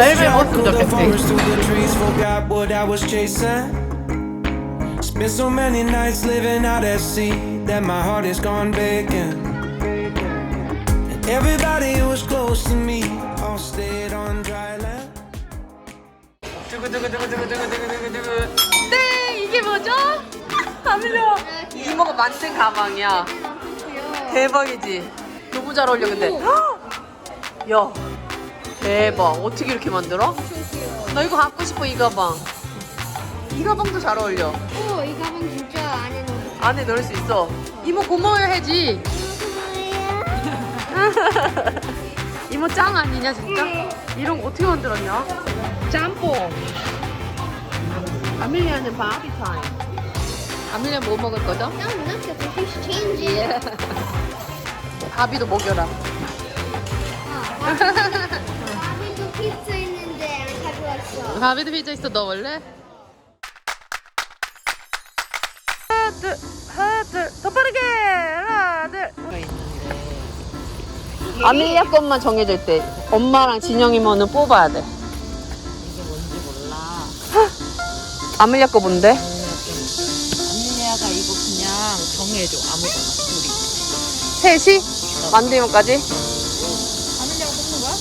매일매일 먹었으면 좋겠지. Spent so many nights living out at sea that my heart is gone vacant. And everybody who was close to me all stayed on dry land. 두구두구두구두구두구두구두구. 네, 이게 뭐죠? 아밀려. 이모가 만든 가방이야. 대박이지. 너무 잘 어울려 근데. 야, 대박. 어떻게 이렇게 만들어? 나 이거 갖고 싶어 이 가방. 이 가방도 잘 어울려. 오, 이 가방 진짜 안에 넣어. 안에 넣을 수 있어. 이모 고마워요 해지. 이모 짱 아니냐 진짜? 이런 거 어떻게 만들었냐? 짬뽕. 아밀리아는 바비 타임. 아밀리아 뭐 먹을 거죠? No, look at the fish changing. 바비도 먹여라. 아, 바비도 피자 있어 너 원래? 하나 둘 하나 둘더 빠르게 하나 둘 아밀리아 것만 정해져 있대 엄마랑 진영이면은 뽑아야 돼 이게 뭔지 몰라. 아밀리아 거 뭔데? 안릴리아가 이거 그냥 정해줘 아무거나 둘이. 셋이? 만들면까지? 안릴리아가 뽑는 거야?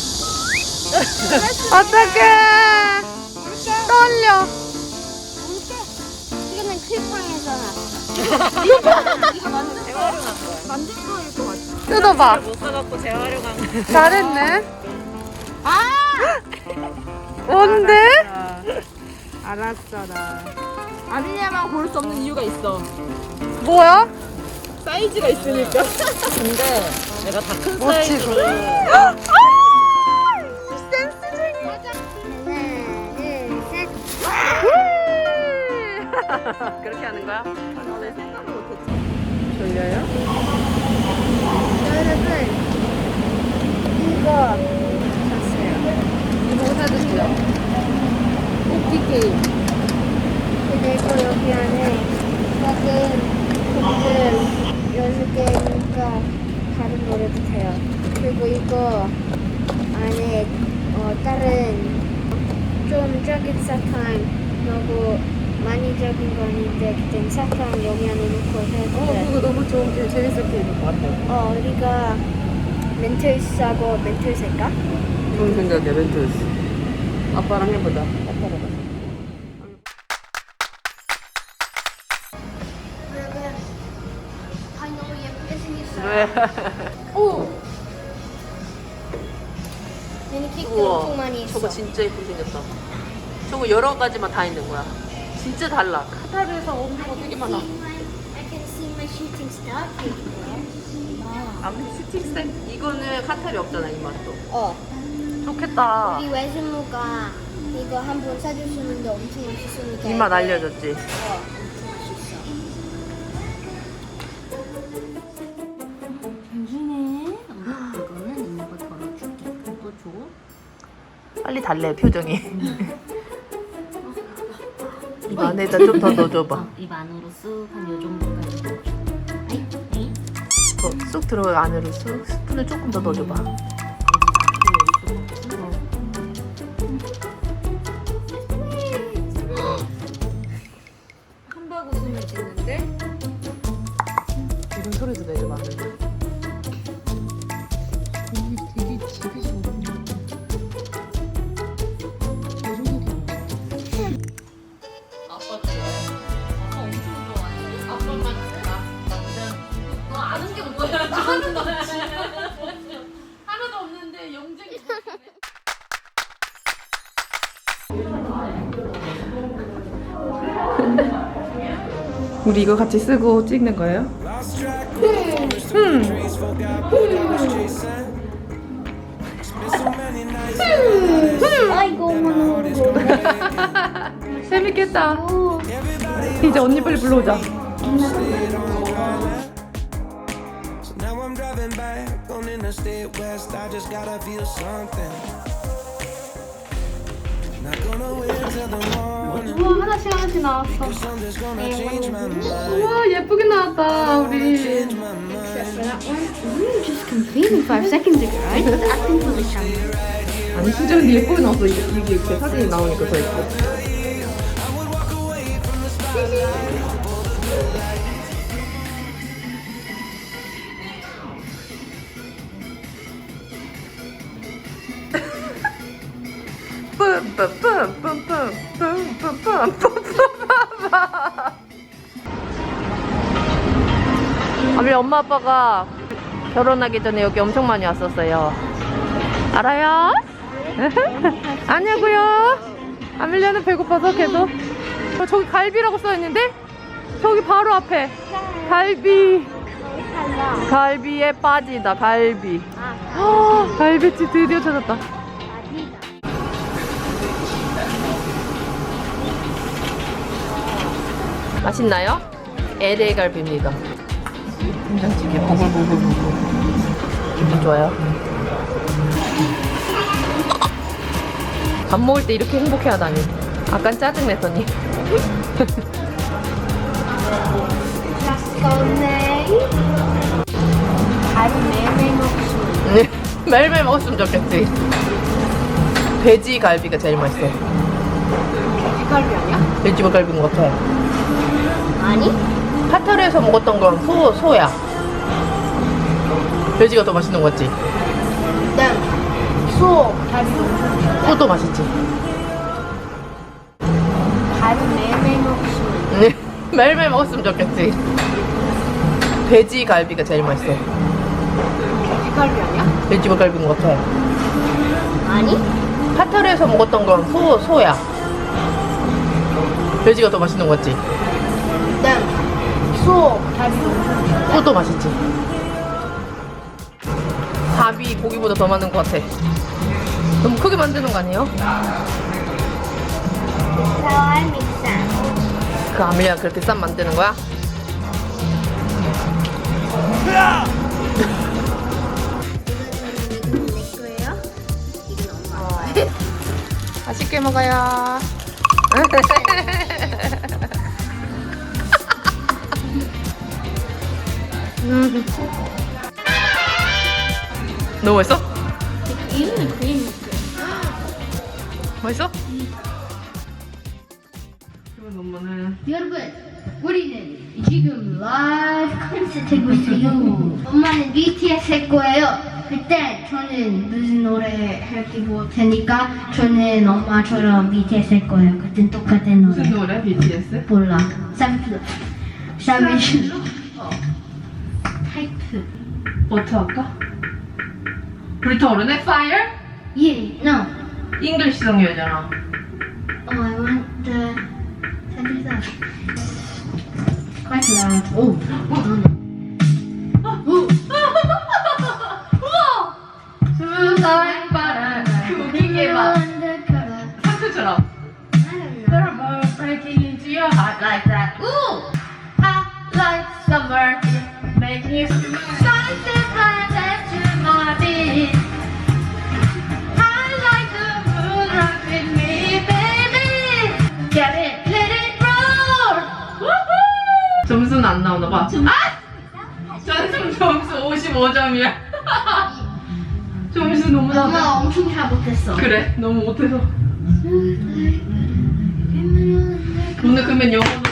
어떡해 떨려 이거는 클팡이잖아. 이거 완전 재활용한 거야. 만든 거일 것 같아. 뜯어봐 못 사갖고 재활용한 거. 잘했네 아 뭔데? 알았어라. 아릴리아만 고를 수 없는 이유가 있어. 뭐야? 사이즈가 있으니까. 근데 내가 다 큰 멋지고. 사이즈로 그렇게 하는 거야? 내 생각을 못했지. 졸려요? 여러분, 이거 샀어요. 이거 사주세요 뽑기 게임 그리고 여기 안에 작은 곡들 여섯 개니까 다른 노래도 돼요. 그리고 이거 안에 어, 다른 좀 적은 사탕 넣고 많이 적은 거 아닌데 그땐 사탕 넣고 어 해도 그거 너무 좋은 게 재밌을 게 있는 것 같아 어 우리가 멘토스하고 멘토스 할까? 좋은 생각이야 멘토스 아빠랑 해보자 아빠랑 해보자 여러분 아 너무 예쁘게 생겼어요. 왜? 오! 얘는 케이크 우와 엄청 많이 있어. 저거 진짜 예쁘게 생겼다 저거 여러 가지만 다 있는 거야 진짜 달라 카타르에서 없는 거 되게 많아 everywhere. 아무리 스틱스 이거는 카타르 없잖아 이 맛도 어. 좋겠다 우리 외숙모가 이거 한 번 사주시는데 엄청 맛있으니까. 이 맛 알려줬지 어, 엄청 맛있어. 이거는 이모가 덜어줄게. 이거 줘. 빨리 달래 표정이 입 안에다 좀 더 넣어줘봐 입 안으로 쑥한 요 정도까지 넣어줘. 아이, 아이. 더 쑥 들어가 안으로 쑥 스푼을 조금 더 넣어줘봐 한박 웃음을 짓는데 이런 소리도 내줘봐 우리 이거 같이 쓰고 찍는 거예요? Sea 아이고, vacant. 재밌겠다 이제 언니 빨리 불러오자 back on Interstate West. I just gotta feel something. Not gonna wait till the morning. 우와 하나씩 하나씩 나왔어 Cause something's gonna change my mind. 우와 예쁘게 나왔다 우리 Change my mind. For that one, mm, just completely five seconds ago, right? The acting position. 아니 진짜 근데 예쁘게 나왔어 이게, 이게 이렇게 사진이 나오니까 더 예뻐 아미 엄마 아빠가 결혼하기 전에 여기 엄청 많이 왔었어요. 알아요? 아냐고요? 아밀리아는 배고파서 계속. 어, 저기 갈비라고 써있는데? 저기 바로 앞에. 갈비. 갈비에 빠지다, 갈비. 아, 갈비집 드디어 찾았다. 맛있나요? LA 갈비입니다. 된장찌개 보글보글보글. 기분 좋아요. 밥 먹을 때 이렇게 행복해 하다니. 아깐 짜증 냈더니. 네. 다리 매매 먹수. 매일매일 먹었으면 좋겠지. 돼지 갈비가 제일 맛있어. 갈비 아니야? 돼지가 갈비인 것 같아. 아니? 카타르에서 먹었던 건 소, 소야. 돼지가 더 맛있는 것 같지? 난 소. 다리. 소도 맛있지? 다리 매매 먹수. 네. 매일매일 먹었으면 좋겠지. 돼지 갈비가 제일 맛있어. 갈비 아니야? 돼지가 갈비인 것 같아. 아니? 카타르에서 먹었던 건 소, 소야. 돼지가 더 맛있는 것 같지? 난 소. 다리. 소도 맛있지? 밥이 고기보다 더 많은 것 같아. 너무 크게 만드는 거 아니에요? 그 아밀리아 그렇게 쌈 만드는 거야? 이건 내 거예요? 이건 엄마 거예요. 맛있게 먹어요. 음. 너무 맛있어? 이거는 그림 맛있어? 엄마는 여러분, 우리는 지금 라이브 콘서트 하고 있어요. 엄마는 BTS 할 거예요. 그때 저는 무슨 노래 할지 모를 테니까 저는 엄마처럼 BTS 할 거예요. 같은 똑같은 노래. 무슨 노래? BTS? 몰라. 샘플. 샤미슈. 타이프. 버터 할까? 불타오르네? Fire? 예, no. 잉글리시 성이잖아. Oh, I want the. That? Quite loud. Oh, oh, oh. 수상 바람 웃기게 봐. Undercover. 상처처럼. Thermal breaking into your heart like that. Ooh, I like summer. 점수는 안 나오나 봐. 아! 전점 점수 55점이야. 점수 너무 낮아. 엄마 엄청 잘 못했어. 그래, 너무 못해서. 오늘 그러면 영어 노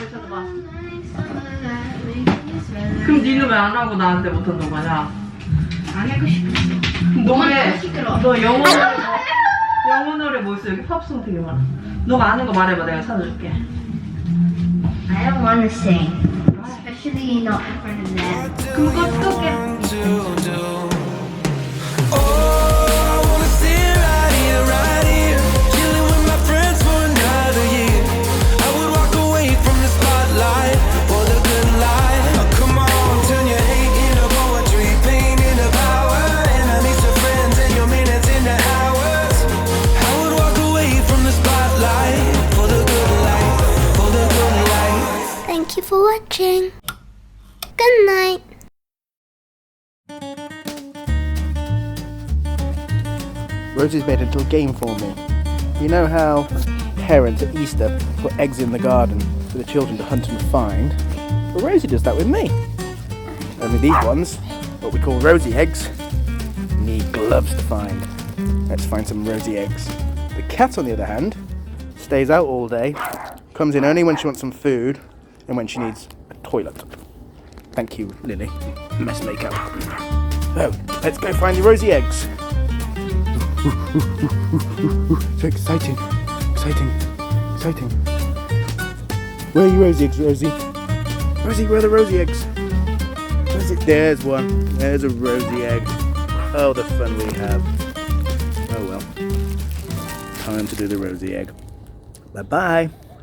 그럼 니는 왜 안 하고 나한테 못한다고 하냐? 안 하고 싶어. 노래, 시끄러워. 너 영어 뭐, 영어 노래 뭐 있어? 여기 팝송 되게 많아. 너가 아는 거 말해봐, 내가 찾아줄게. I don't want to sing, especially not in front of them. 그럼 어떡해? to do. Oh, you for watching. Good night. Rosie's made a little game for me. You know how parents at Easter put eggs in the garden for the children to hunt and find? Well, Rosie does that with me. Only these ones, what we call Rosie eggs, need gloves to find. Let's find some Rosie eggs. The cat, on the other hand, stays out all day, comes in only when she wants some food and when she needs a toilet. Thank you, Lily. Mess makeup. So, let's go find the rosy eggs. so exciting, exciting, exciting. Where are you rosy eggs, Rosie? Rosie, where are the rosy eggs? There's one. There's a rosy egg. Oh, the fun we have. Oh well. Time to do the rosy egg. Bye bye.